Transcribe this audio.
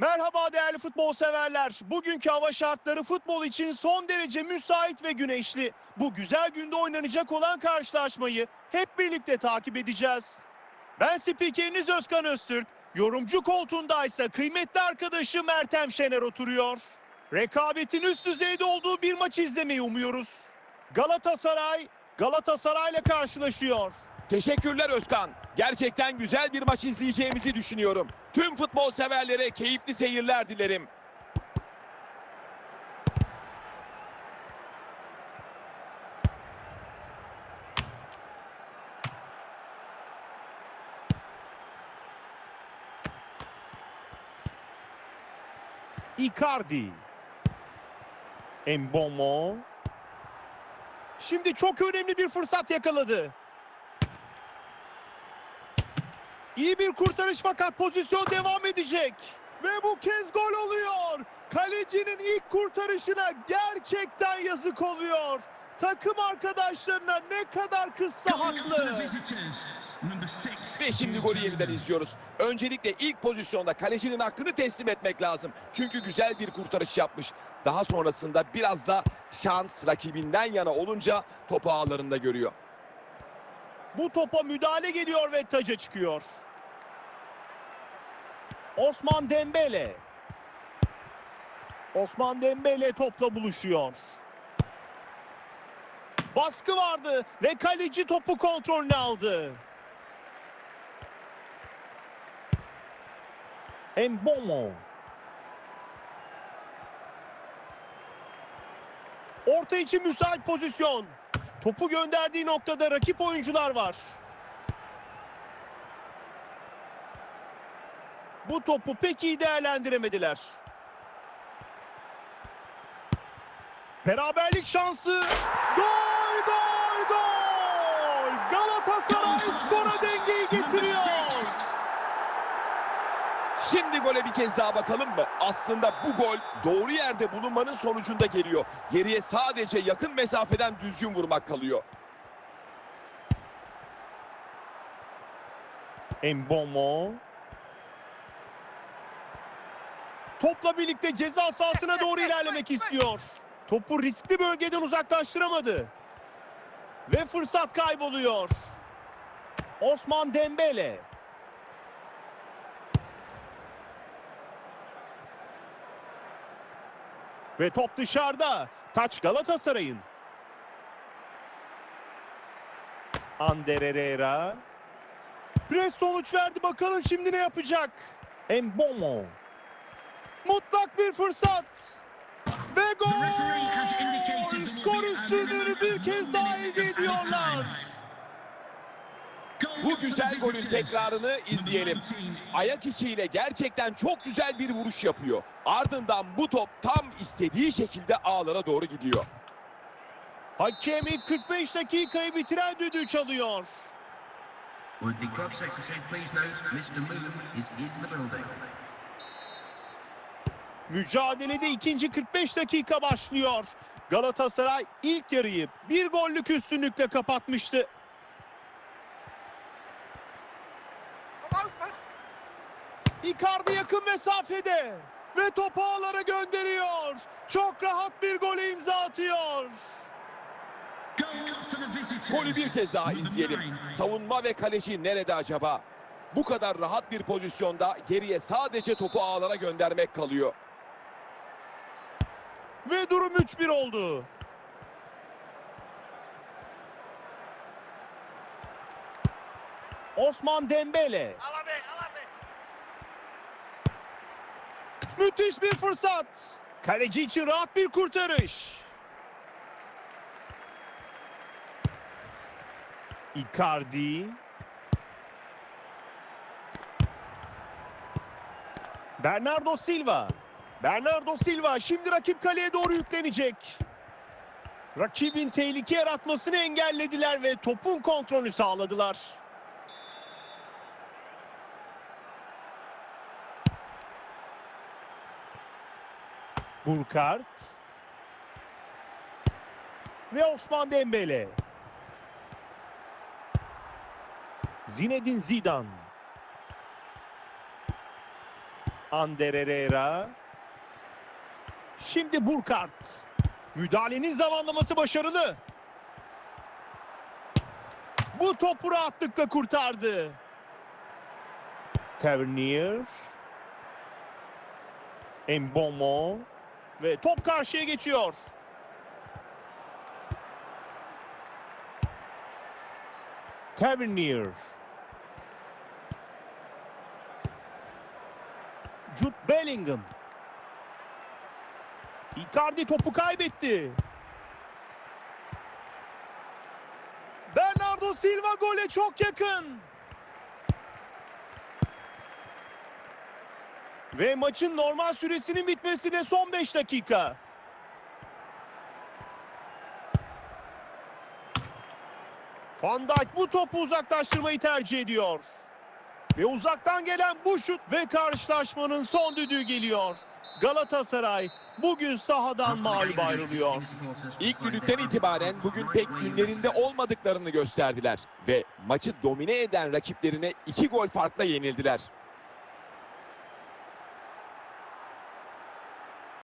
Merhaba değerli futbol severler. Bugünkü hava şartları futbol için son derece müsait ve güneşli. Bu güzel günde oynanacak olan karşılaşmayı hep birlikte takip edeceğiz. Ben spikeriniz Özkan Öztürk. Yorumcu koltuğundaysa kıymetli arkadaşım Ertem Şener oturuyor. Rekabetin üst düzeyde olduğu bir maç izlemeyi umuyoruz. Galatasaray, Galatasaray'la karşılaşıyor. Teşekkürler Özkan. Gerçekten güzel bir maç izleyeceğimizi düşünüyorum. Tüm futbol severlere keyifli seyirler dilerim. Icardi. Embomo. Şimdi çok önemli bir fırsat yakaladı. İyi bir kurtarış fakat pozisyon devam edecek. Ve bu kez gol oluyor. Kalecinin ilk kurtarışına gerçekten yazık oluyor. Takım arkadaşlarına ne kadar kızsa haklı. Ve şimdi golü yeniden izliyoruz. Öncelikle ilk pozisyonda kalecinin hakkını teslim etmek lazım. Çünkü güzel bir kurtarış yapmış. Daha sonrasında biraz da şans rakibinden yana olunca topu ağlarında görüyor. Bu topa müdahale geliyor ve taca çıkıyor. Osman Dembele. Osman Dembele topla buluşuyor. Baskı vardı ve kaleci topu kontrolüne aldı. Embomo. Orta için müsait pozisyon. Topu gönderdiği noktada rakip oyuncular var. Bu topu pek iyi değerlendiremediler. Beraberlik şansı. Gol, gol, gol! Galatasaray skora dengeyi getiriyor. Şimdi gole bir kez daha bakalım mı? Aslında bu gol doğru yerde bulunmanın sonucunda geliyor. Geriye sadece yakın mesafeden düzgün vurmak kalıyor. Embomo. Topla birlikte ceza sahasına doğru ilerlemek istiyor. Topu riskli bölgeden uzaklaştıramadı. Ve fırsat kayboluyor. Osman Dembele. Ve top dışarıda. Taç Galatasaray'ın. Ander Herrera. Pres sonuç verdi. Bakalım şimdi ne yapacak? Embomo. Mutlak bir fırsat. Ve gol! Skor üstünlüğünü bir kez daha elde ediyorlar. Bu güzel golün tekrarını izleyelim. Ayak içiyle gerçekten çok güzel bir vuruş yapıyor. Ardından bu top tam istediği şekilde ağlara doğru gidiyor. Hakem ilk 45 dakikayı bitiren düdüğü çalıyor. Would the club secretary please note Mr. Moon is in the building. Mücadelede ikinci 45 dakika başlıyor. Galatasaray ilk yarıyı bir gollük üstünlükle kapatmıştı. Icardi yakın mesafede ve topu ağlara gönderiyor. Çok rahat bir gole imza atıyor. Golü bir kez daha izleyelim. Savunma ve kaleci nerede acaba? Bu kadar rahat bir pozisyonda geriye sadece topu ağlara göndermek kalıyor. Ve durum 3-1 oldu. Osman Dembele. Müthiş bir fırsat. Kaleci için rahat bir kurtarış. Icardi. Bernardo Silva. Bernardo Silva şimdi rakip kaleye doğru yüklenecek. Rakibin tehlike yaratmasını engellediler ve topun kontrolünü sağladılar. Burkart ve Osman Dembele. Zinedine Zidane. Ander Herrera. Şimdi Burkart. Müdahalenin zamanlaması başarılı. Bu topu rahatlıkla kurtardı. Tavernier. Embomo. Ve top karşıya geçiyor. Tavernier. Jude Bellingham. Icardi topu kaybetti. Bernardo Silva gole çok yakın. Ve maçın normal süresinin bitmesine son 5 dakika. Van Dijk bu topu uzaklaştırmayı tercih ediyor. Ve uzaktan gelen bu şut ve karşılaşmanın son düdüğü geliyor. Galatasaray bugün sahadan mağlup ayrılıyor. İlk düdükten itibaren bugün pek günlerinde olmadıklarını gösterdiler ve maçı domine eden rakiplerine iki gol farkla yenildiler.